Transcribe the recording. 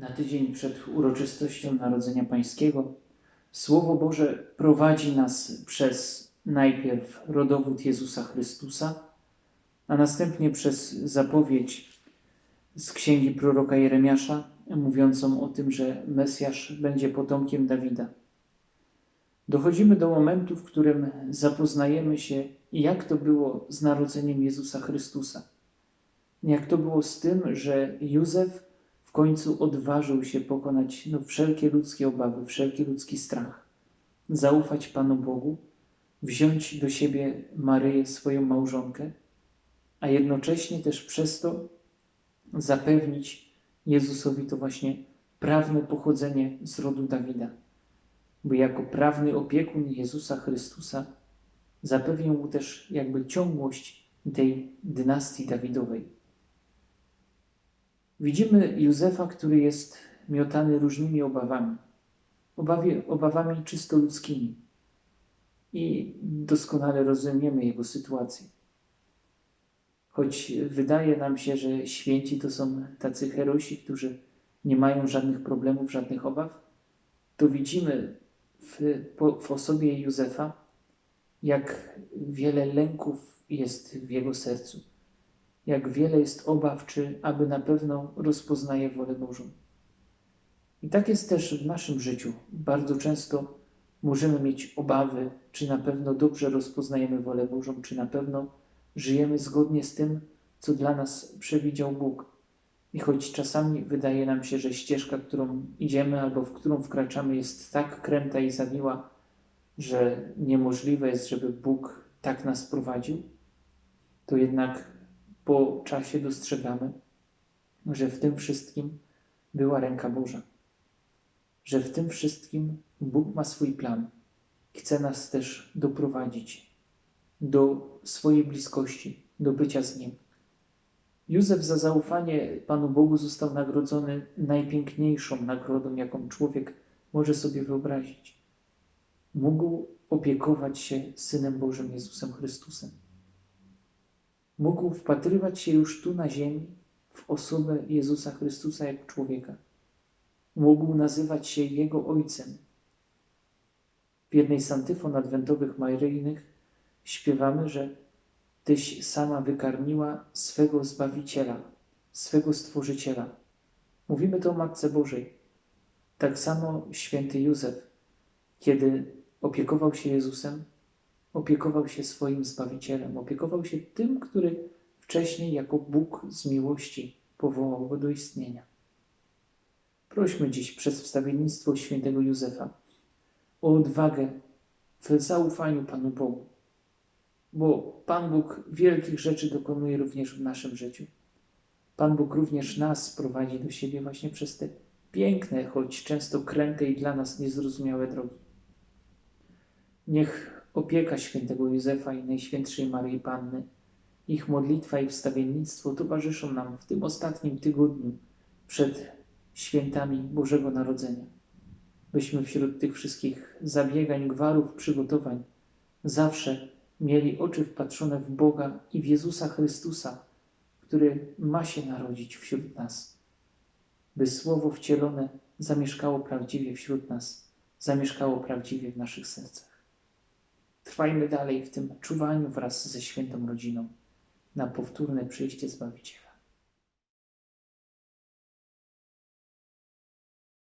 Na tydzień przed uroczystością Narodzenia Pańskiego Słowo Boże prowadzi nas przez najpierw rodowód Jezusa Chrystusa, a następnie przez zapowiedź z księgi proroka Jeremiasza, mówiącą o tym, że Mesjasz będzie potomkiem Dawida. Dochodzimy do momentu, w którym zapoznajemy się, jak to było z narodzeniem Jezusa Chrystusa. Jak to było z tym, że Józef w końcu odważył się pokonać no, wszelkie ludzkie obawy, wszelki ludzki strach, zaufać Panu Bogu, wziąć do siebie Maryję, swoją małżonkę, a jednocześnie też przez to zapewnić Jezusowi to właśnie prawne pochodzenie z rodu Dawida. Bo jako prawny opiekun Jezusa Chrystusa zapewnił mu też jakby ciągłość tej dynastii Dawidowej. Widzimy Józefa, który jest miotany różnymi obawami, obawie, obawami czysto ludzkimi. I doskonale rozumiemy jego sytuację. Choć wydaje nam się, że święci to są tacy herosi, którzy nie mają żadnych problemów, żadnych obaw, to widzimy w, w osobie Józefa, jak wiele lęków jest w jego sercu, jak wiele jest obaw, czy aby na pewno rozpoznaje wolę Bożą. I tak jest też w naszym życiu. Bardzo często możemy mieć obawy, czy na pewno dobrze rozpoznajemy wolę Bożą, czy na pewno żyjemy zgodnie z tym, co dla nas przewidział Bóg. I choć czasami wydaje nam się, że ścieżka, którą idziemy albo w którą wkraczamy, jest tak kręta i zawiła, że niemożliwe jest, żeby Bóg tak nas prowadził, to jednak po czasie dostrzegamy, że w tym wszystkim była ręka Boża. Że w tym wszystkim Bóg ma swój plan. Chce nas też doprowadzić do swojej bliskości, do bycia z Nim. Józef za zaufanie Panu Bogu został nagrodzony najpiękniejszą nagrodą, jaką człowiek może sobie wyobrazić. Mógł opiekować się Synem Bożym Jezusem Chrystusem. Mógł wpatrywać się już tu na ziemi w osobę Jezusa Chrystusa jako człowieka. Mógł nazywać się Jego Ojcem. W jednej z antyfon adwentowych maryjnych śpiewamy, że Tyś sama wykarmiła swego Zbawiciela, swego Stworzyciela. Mówimy to o Matce Bożej. Tak samo święty Józef, kiedy opiekował się Jezusem, opiekował się swoim Zbawicielem, opiekował się tym, który wcześniej jako Bóg z miłości powołał go do istnienia. Prośmy dziś przez wstawiennictwo świętego Józefa o odwagę w zaufaniu Panu Bogu, bo Pan Bóg wielkich rzeczy dokonuje również w naszym życiu. Pan Bóg również nas prowadzi do siebie właśnie przez te piękne, choć często kręte i dla nas niezrozumiałe drogi. Niech opieka świętego Józefa i Najświętszej Maryi Panny, ich modlitwa i wstawiennictwo towarzyszą nam w tym ostatnim tygodniu przed świętami Bożego Narodzenia. Byśmy wśród tych wszystkich zabiegań, gwarów, przygotowań zawsze mieli oczy wpatrzone w Boga i w Jezusa Chrystusa, który ma się narodzić wśród nas, by Słowo wcielone zamieszkało prawdziwie wśród nas, zamieszkało prawdziwie w naszych sercach. Trwajmy dalej w tym czuwaniu wraz ze świętą rodziną na powtórne przyjście Zbawiciela.